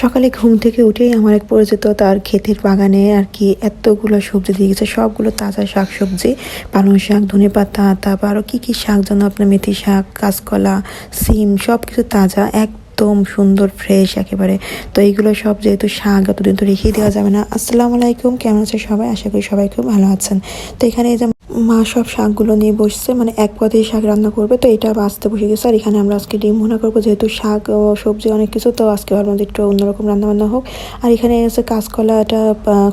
সকালে ঘুম থেকে উঠেই আমার এক পরিচিত তার ক্ষেতের বাগানে আর কি এতগুলো সবজি দিয়ে গেছে। সবগুলো তাজা শাক সবজি পালং শাক, ধনে পাতা, তারপর আরও কী কী শাক যেন আপনার মেথি শাক, কাঁচকলা, সিম সব কিছু তাজা এক একদম সুন্দর ফ্রেশ একেবারে। তো এইগুলো সব যেহেতু শাক, এতদিন তো রেখেই দেওয়া যাবে না। আসসালামু আলাইকুম, কেমন আছে সবাই? আশা করি সবাই খুব ভালো আছেন। তো এখানে এই যে মা সব শাকগুলো নিয়ে বসছে মানে এক পদেই শাক রান্না করবে, তো এটা বাঁচতে বসে গেছে। আর এখানে আমরা আজকে ডিম ভুনা করব, যেহেতু শাক ও সবজি অনেক কিছু, তো আজকে ভাবলাম যে একটু অন্যরকম রান্না বান্না হোক। আর এখানে এসে কাঁচকলাটা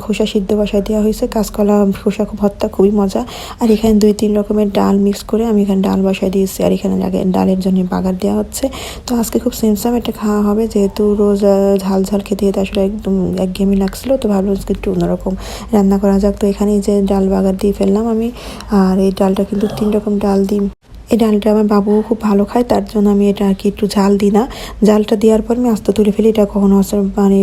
খোসা সিদ্ধ বসায় দেওয়া হয়েছে। কাঁচকলা, খোসা খুব ভর্তা, খুবই মজা। আর এখানে দুই তিন রকমের ডাল মিক্স করে আমি এখানে ডাল বসায় দিয়েছি, আর এখানে ডালের জন্য বাগার দেওয়া হচ্ছে। তো আজকে খুব সেমসাম একটা খাওয়া হবে, যেহেতু রোজ ঝাল ঝাল খেতে খেতে আসলে একদম একঘেয়েমি লাগছিল, তো ভাবলাম আজকে একটু অন্যরকম রান্না করা যাক। তো এখানে যে ডাল বাগার দিয়ে ফেললাম আমি আর এই ডালটা কিন্তু তিন রকম ডাল দিই এই ডালটা আমার বাবুও খুব ভালো খায়, তার জন্য আমি এটা আর কি একটু ঝাল দিই না। জালটা দেওয়ার পর আমি আস্তে তুলে ফেলি, এটা কখনো আসলে মানে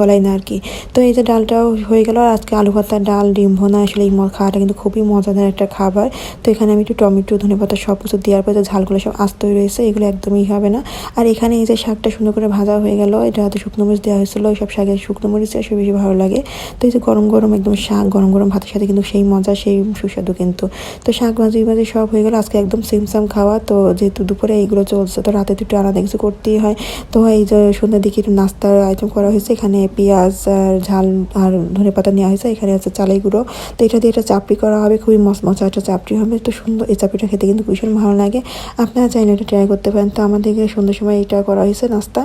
গলাই না আর কি। তো এই যে ডালটাও হয়ে গেল, আর আজকে আলু ভাতা ডাল, ডিম ভোনা, আসলে এই খাওয়াটা কিন্তু খুবই মজাদার একটা খাবার। তো এখানে আমি একটু টমেটো, ধনে পাতা সব কিছু দেওয়ার পর ঝালগুলো সব আস্ত হয়ে রয়েছে, এগুলো একদমই হবে না। আর এখানে এই যে শাকটা সুন্দর করে ভাজা হয়ে গেল, এটা হয়তো শুকনো মরিচ দেওয়া হয়েছিল ওই সব শাকের শুকনো মরিচ আসলে বেশি ভালো লাগে। তো এই যে গরম গরম একদম শাক, গরম গরম ভাতের সাথে কিন্তু সেই মজা, সেই সুস্বাদু কিন্তু। তো শাক ভাজি ভাজি সব হয়ে গেল, আজকে একদম সেম সাম খাওয়া, তো যেহেতু দুপুরে এইগুলো চলছে, তো রাতে তো একটু আলাদা কিছু করতেই হয়। তো এই যে সন্ধ্যার দিকে একটু নাস্তার আইটেম করা হয়েছে, এখানে পেঁয়াজ আর ঝাল আর ধনে পাতা নেওয়া হয়েছে, এখানে আছে চালাই গুঁড়ো। তো এটা দিয়ে একটা চাপড়ি করা হবে, খুবই মচমচা একটা চাপড়ি হবে, তো সুন্দর, এই চাপড়িটা খেতে কিন্তু ভীষণ ভালো লাগে। আপনারা চাইলে এটা ট্রাই করতে পারেন। তো আমাদেরকে সন্ধ্যার সময় এটা করা হয়েছে নাস্তা।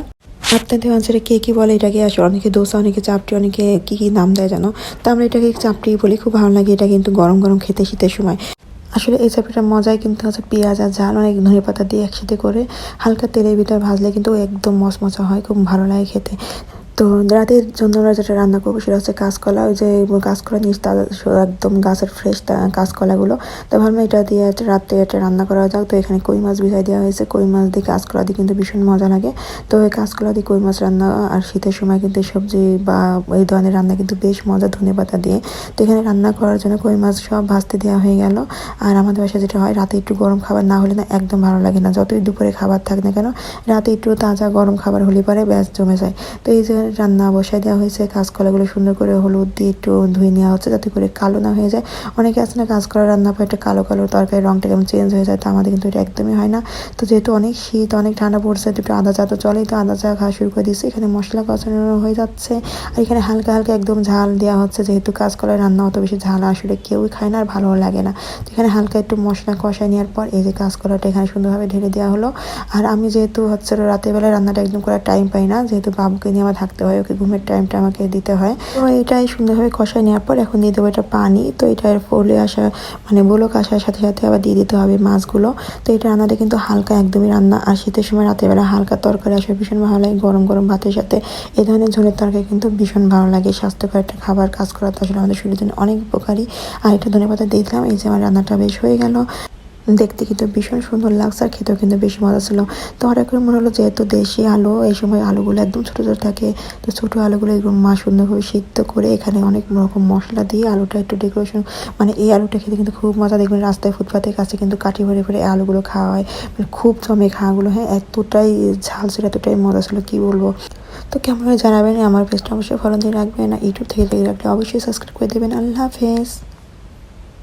আপনাদের অঞ্চলে কে কী বলে এটাকে? আসলে অনেকে দোসা, অনেকে চাপটি অনেকে কী কী নাম দেয় জানো? তো আমরা এটাকে চাপটি বলি, খুব ভালো লাগে, এটা কিন্তু গরম গরম খেতে শীতের সময়। আসলে এই চাপড়িটার মজাই কিন্তু হচ্ছে পেঁয়াজ আর ঝাল, অনেক ধনে পাতা দিয়ে একসাথে করে হালকা তেলের ভিতর ভাজলে কিন্তু একদম মচমচা হয়, খুব ভালো লাগে খেতে। তো রাতের জন্য আমরা যেটা রান্না করব সেটা হচ্ছে কাঁচকলা, ওই যে কাঁচকলা তাজা একদম গাছের ফ্রেশ কাঁচকলাগুলো। তো ভাবলাম এটা দিয়ে একটা রাতে এটা রান্না করা যাক। তো এখানে কই মাছ ভিজাই দেওয়া হয়েছে। কই মাছ দিয়ে কাঁচকলা দিয়ে কিন্তু ভীষণ মজা লাগে। তো ওই কাঁচকলা দিয়ে কই মাছ রান্না আর শীতের সময় কিন্তু সবজি বা এই ধরনের রান্না কিন্তু বেশ মজা, ধনে পাতা দিয়ে। তো এখানে রান্না করার জন্য কই মাছ সব ভাজতে দেওয়া হয়ে গেল। আর আমাদের বাসায় যেটা হয়, রাতে একটু গরম খাবার না হলে না একদম ভালো লাগে না। যতই দুপুরে খাবার থাক না কেন, রাতে একটু তাজা গরম খাবার হলে পরে ব্যাস জমে যায়। তো এই যে রান্না বসায় দেওয়া হয়েছে, কাঁচকলাগুলো সুন্দর করে হলুদ দিয়ে একটু ধুয়ে নেওয়া হচ্ছে যাতে করে কালো না হয়ে যায়। অনেকে আছে না কাঁচকলা রান্না পর একটা কালো কালো তরকারি রঙটা কেমন চেঞ্জ হয়ে যায়, তো আমাদের কিন্তু এটা একদমই হয় না। তো যেহেতু অনেক শীত, অনেক ঠান্ডা পড়ছে একটু আদা চা তো চলেই, তো আদা চা খাওয়া শুরু করে দিয়েছি। এখানে মশলা কষানো হয়ে যাচ্ছে আর এখানে হালকা হালকা একদম ঝাল দেওয়া হচ্ছে, যেহেতু কাঁচকলায় রান্না অত বেশি ঝাল আসলে কেউই খায় না আর ভালো লাগে না। তো এখানে হালকা একটু মশলা কষায় নেওয়ার পর এই যে কাঁচকলাটা এখানে সুন্দরভাবে ঢেলে দেওয়া হলো। আর আমি যেহেতু হচ্ছে রাতের বেলায় রান্নাটা একদম করার টাইম পাই না, যেহেতু বাবুকে নিয়ে আমার হয়, ওকে ঘুমের টাইমটা আমাকে দিতে হয়। তো এটাই সুন্দরভাবে কষায় নেওয়ার পর এখন দিয়ে দেবো এটা পানি। তো এটা ফলে আসা মানে বলক আসার সাথে সাথে আবার দিয়ে দিতে হবে মাছগুলো। তো এটা রান্নাটা কিন্তু হালকা একদমই রান্না, আর শীতের সময় রাতের বেলা হালকা তরকারি আসলে ভীষণ ভালো লাগে গরম গরম ভাতের সাথে। এ ধরনের ঝোলের তরকারি কিন্তু ভীষণ ভালো লাগে, স্বাস্থ্যকর একটা খাবার, কাজ করা তো আসলে আমাদের শরীরের জন্য অনেক উপকারী। আর এটা ধনে পাতা দিয়ে দিলাম, এই যে আমার রান্নাটা বেশ হয়ে গেল। দেখতে কিন্তু ভীষণ সুন্দর লাগছে আর খেতেও কিন্তু বেশি মজা ছিল। তো হঠাৎ করে মনে হলো যেহেতু দেশি আলু, এই সময় আলুগুলো একদম ছোটো ছোটো থাকে, তো ছোটো আলুগুলো এগুলো মা সুন্দরভাবে সিদ্ধ করে এখানে অনেক রকম মশলা দিয়ে আলুটা একটু ডেকোরেশন মানে এই আলুটা খেতে কিন্তু খুব মজা। দেখবেন রাস্তায় ফুটপাতের কাছে কিন্তু কাঠি ভরে ভরে আলুগুলো খাওয়া হয়। মানে খুব জমে খাওয়াগুলো হ্যাঁ এতটাই ঝাল ছিল, এতটাই মজা ছিল, কী বলব? তো কেমন জানাবেন, আমার পেজটা অবশ্যই ফলো দিয়ে রাখবেন, আর ইউটিউব থেকে দেখে রাখলে অবশ্যই সাবস্ক্রাইব করে দেবেন। আল্লাহ হাফেজ।